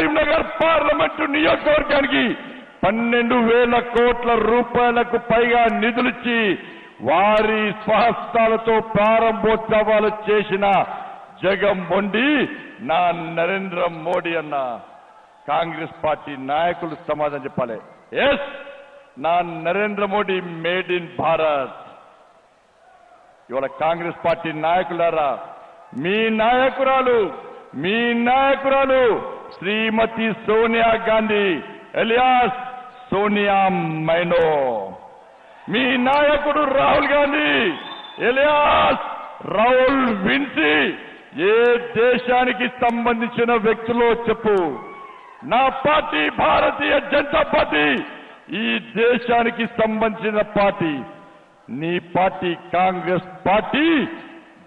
Karimnagar parliament నియోజకవర్గానికి పన్నెండు వేల కోట్ల రూపాయలకు పైగా నిధులిచ్చి వారి స్వహస్తాలతో ప్రారంభోత్సవాలు చేసిన జగన్మోండి నా నరేంద్ర మోడీ అన్న. కాంగ్రెస్ పార్టీ నాయకులు సమాధానం చెప్పాలి. ఎస్ నా నరేంద్ర మోడీ మేడ్ ఇన్ భారత్. ఇవాళ కాంగ్రెస్ పార్టీ నాయకులారా మీ నాయకురాలు మీ నాయకురాలు శ్రీమతి సోనియా గాంధీ ఎలియాస్ సోనియా మైనో. మీ నాయకుడు రాహుల్ గాంధీ ఎలియాస్ రాహుల్ విన్సీ ఏ దేశానికి సంబంధించిన వ్యక్తులో చెప్పు. నా పార్టీ భారతీయ జనతా పార్టీ ఈ దేశానికి సంబంధించిన పార్టీ. నీ పార్టీ కాంగ్రెస్ పార్టీ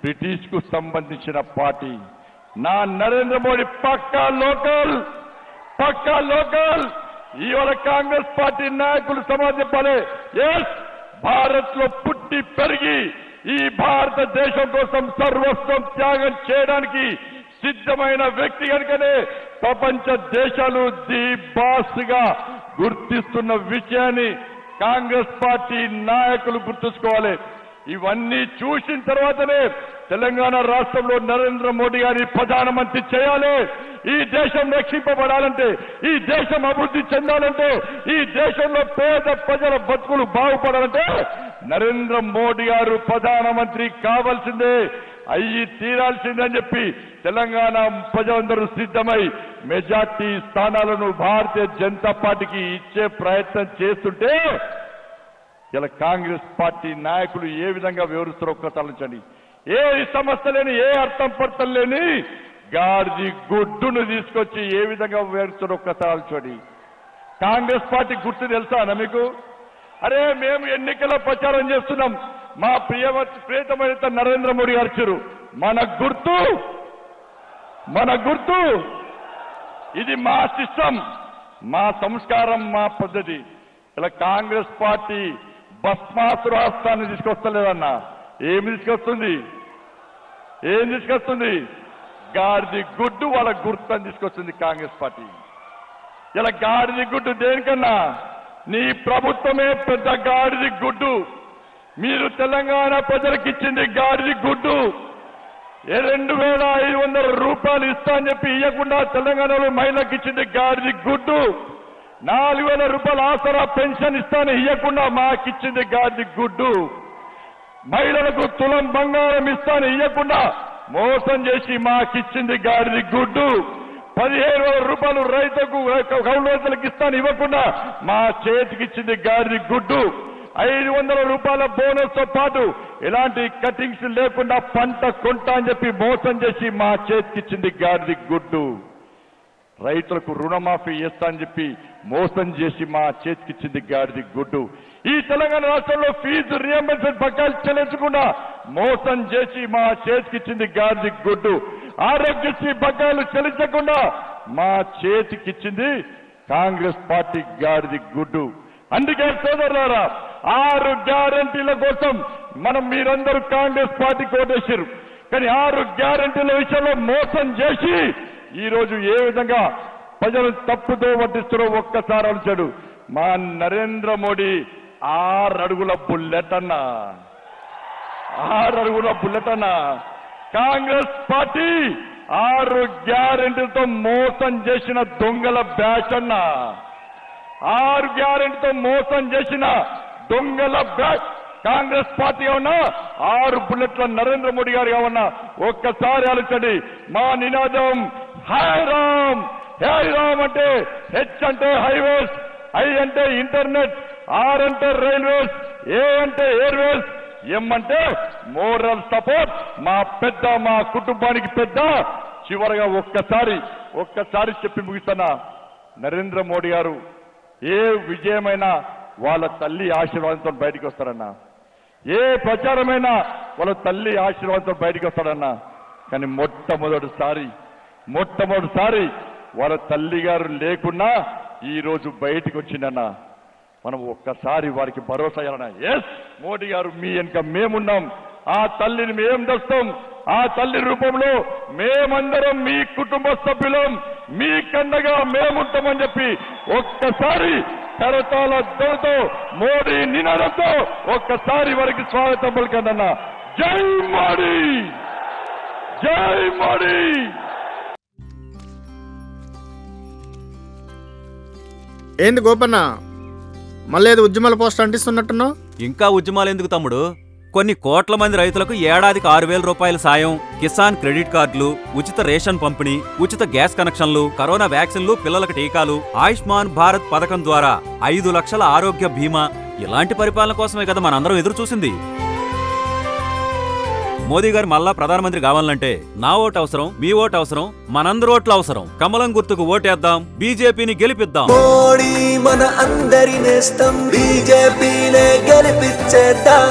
బ్రిటిష్కు సంబంధించిన పార్టీ. నా నరేంద్ర మోడీ పక్కా లోకల్ పక్కా లోకల్. ఇవాళ కాంగ్రెస్ పార్టీ నాయకులు సమాజం చెప్పాలి ఎస్ భారత్లో పుట్టి పెరిగి ఈ భారతదేశం కోసం సర్వస్వం త్యాగం చేయడానికి సిద్ధమైన వ్యక్తి కనుకనే ప్రపంచ దేశాలు ది బాస్గా గుర్తిస్తున్న విషయాన్ని కాంగ్రెస్ పార్టీ నాయకులు గుర్తుంచుకోవాలి. ఇవన్నీ చూసిన తర్వాతనే తెలంగాణ రాష్ట్రంలో నరేంద్ర మోడీ గారి ప్రధానమంత్రి చేయాలి. ఈ దేశం రక్షింపబడాలంటే ఈ దేశం అభివృద్ధి చెందాలంటే ఈ దేశంలో పేద ప్రజల బతుకులు బాగుపడాలంటే నరేంద్ర మోడీ గారు ప్రధానమంత్రి కావాల్సిందే. అయ్యి తీరాల్సిందని చెప్పి తెలంగాణ ప్రజలందరూ సిద్ధమై మెజార్టీ స్థానాలను భారతీయ జనతా పార్టీకి ఇచ్చే ప్రయత్నం చేస్తుంటే ఇలా కాంగ్రెస్ పార్టీ నాయకులు ఏ విధంగా వివరిస్తారో ఒక్క ఆలోచించండి. ఏ సమస్య లేని ఏ అర్థం పడతం లేని గాడిది గుడ్డును తీసుకొచ్చి ఏ విధంగా వివరిస్తారో ఒక్క ఆలోచండి కాంగ్రెస్ పార్టీ గుర్తు తెలుసా మీకు? అరే మేము ఎన్నికల ప్రచారం చేస్తున్నాం. మా ప్రియ ప్రియతమైన నరేంద్ర మోడీ గారు మన గుర్తు మన గుర్తు ఇది మా సిస్టం మా సంస్కారం మా పద్ధతి. ఇలా కాంగ్రెస్ పార్టీ భస్మాసుర హస్తాన్ని తీసుకొస్తలేదన్న. ఏమి తీసుకొస్తుంది? ఏం తీసుకొస్తుంది? గాడిది గుడ్డు వాళ్ళ గుర్తని తీసుకొస్తుంది కాంగ్రెస్ పార్టీ. ఇలా గాడిది గుడ్డు దేనికన్నా? నీ ప్రభుత్వమే పెద్ద గాడిది గుడ్డు. మీరు తెలంగాణ ప్రజలకు ఇచ్చింది గాడిది గుడ్డు. ఏ రెండు వేల ఐదు వందల రూపాయలు ఇస్తా అని చెప్పి ఇవ్వకుండా తెలంగాణలో మహిళలకు ఇచ్చింది గాడిది గుడ్డు. నాలుగు వేల రూపాయల ఆసరా పెన్షన్ ఇస్తాను ఇవ్వకుండా మాకిచ్చింది గాడిది గుడ్డు. మహిళలకు తులం బంగారం ఇస్తాను ఇవ్వకుండా మోసం చేసి మాకిచ్చింది గాడిది గుడ్డు. పదిహేను వేల రూపాయలు రైతుకు కౌలు రైతులకు ఇస్తాను ఇవ్వకుండా మా చేతికి ఇచ్చింది గాడిది గుడ్డు. ఐదు వందల రూపాయల బోనస్తో పాటు ఎలాంటి కటింగ్స్ లేకుండా పంట కొంటా అని చెప్పి మోసం చేసి మా చేతికిచ్చింది గాడిది గుడ్డు. రైతులకు రుణమాఫీ చేస్తా అని చెప్పి మోసం చేసి మా చేతికిచ్చింది గాడిది గుడ్డు. ఈ తెలంగాణ రాష్ట్రంలో ఫీజు రియంబర్స్మెంట్ బకాయిలు చెల్లించకుండా మోసం చేసి మా చేతికిచ్చింది గాడిది గుడ్డు. ఆరోగ్యశ్రీ బకాయిలు చెల్లించకుండా మా చేతికిచ్చింది కాంగ్రెస్ పార్టీ గాడిది గుడ్డు. అందుకే సోదరులారా ఆరు గ్యారంటీల కోసం మనం మీరందరూ కాంగ్రెస్ పార్టీ కోటేశారు కానీ ఆరు గ్యారంటీల విషయంలో మోసం చేసి ఈరోజు ఏ విధంగా ప్రజలు తప్పుతో పట్టిస్తారో ఒక్కసారి అలిచాడు. మా నరేంద్ర మోడీ ఆరు అడుగుల బుల్లెట్ అన్నా ఆరు అడుగుల బుల్లెట్ అన్నా కాంగ్రెస్ పార్టీ ఆరు గ్యారెంటీలతో మోసం చేసిన దొంగల బ్యాచ్ అన్నా ఆరు గ్యారెంటీతో మోసం చేసిన దొంగల బ్యాచ్. కాంగ్రెస్ పార్టీ ఉన్నా ఆరు బుల్లెట్ల నరేంద్ర మోడీ గారు కావన్నా? ఒక్కసారి ఆలోచండి మా నినాదం హై రామ్ హై రామ్ అంటే హెచ్ అంటే హైవేస్ ఐ అంటే ఇంటర్నెట్ ఆర్ అంటే రైల్వేస్ ఏ అంటే ఎయిర్వేస్ ఎం అంటే మోరల్ సపోర్ట్. మా పెద్ద మా కుటుంబానికి పెద్ద. చివరగా ఒక్కసారి ఒక్కసారి చెప్పి ముగిస్తున్నా. నరేంద్ర మోడీ గారు ఏ విజయమైనా వాళ్ళ తల్లి ఆశీర్వాదంతో బయటికి వస్తారన్నా. ఏ ప్రచారమైనా వాళ్ళ తల్లి ఆశీర్వాదంతో బయటికి వస్తాడన్నా కానీ మొట్టమొదటిసారి మొట్టమొదటిసారి వాళ్ళ తల్లి గారు లేకున్నా ఈరోజు బయటకు బయటికి మనం ఒక్కసారి వారికి భరోసా ఇవ్వాలన్నా ఎస్ మోడీ గారు మీ వెనుక మేమున్నాం. ఆ తల్లిని మేం దస్తాం. ఆ తల్లి రూపంలో మేమందరం మీ కుటుంబ సభ్యులం. మీ కన్నగా మేముంటామని చెప్పి ఒక్కసారి కరతాల ధ్వనితో మోడీ నినాదంతో ఒక్కసారి వారికి స్వాగతం పలికండి జై మోడీ! జై మోడీ! ఏంది గోపన్న? మళ్ళీ ఏదో ఉద్యమాల పోస్ట్ అంటిస్తున్నట్టున్నావు? ఇంకా ఉద్యమాలు ఎందుకు తమ్ముడు? కొన్ని కోట్ల మంది రైతులకు ఏడాదికి ఆరు వేల రూపాయల సాయం కిసాన్ క్రెడిట్ కార్డులు ఉచిత రేషన్ పంపిణీ ఉచిత గ్యాస్ కనెక్షన్లు కరోనా వ్యాక్సిన్లు పిల్లలకు టీకాలు ఆయుష్మాన్ భారత్ పథకం ద్వారా ఐదు లక్షల ఆరోగ్య బీమా ఇలాంటి పరిపాలన కోసమే కదా మనందరం ఎదురు చూసింది మోదీ గారు మళ్ళా ప్రధానమంత్రి కావాలంటే నా ఓటు అవసరం మీ ఓటు అవసరం మనందరి ఓట్లు అవసరం. కమలం గుర్తుకు ఓటేద్దాం బీజేపీని గెలిపిద్దాం. మోడీ మన అందరి నేస్తం బీజేపీనే గెలిపించేద్దాం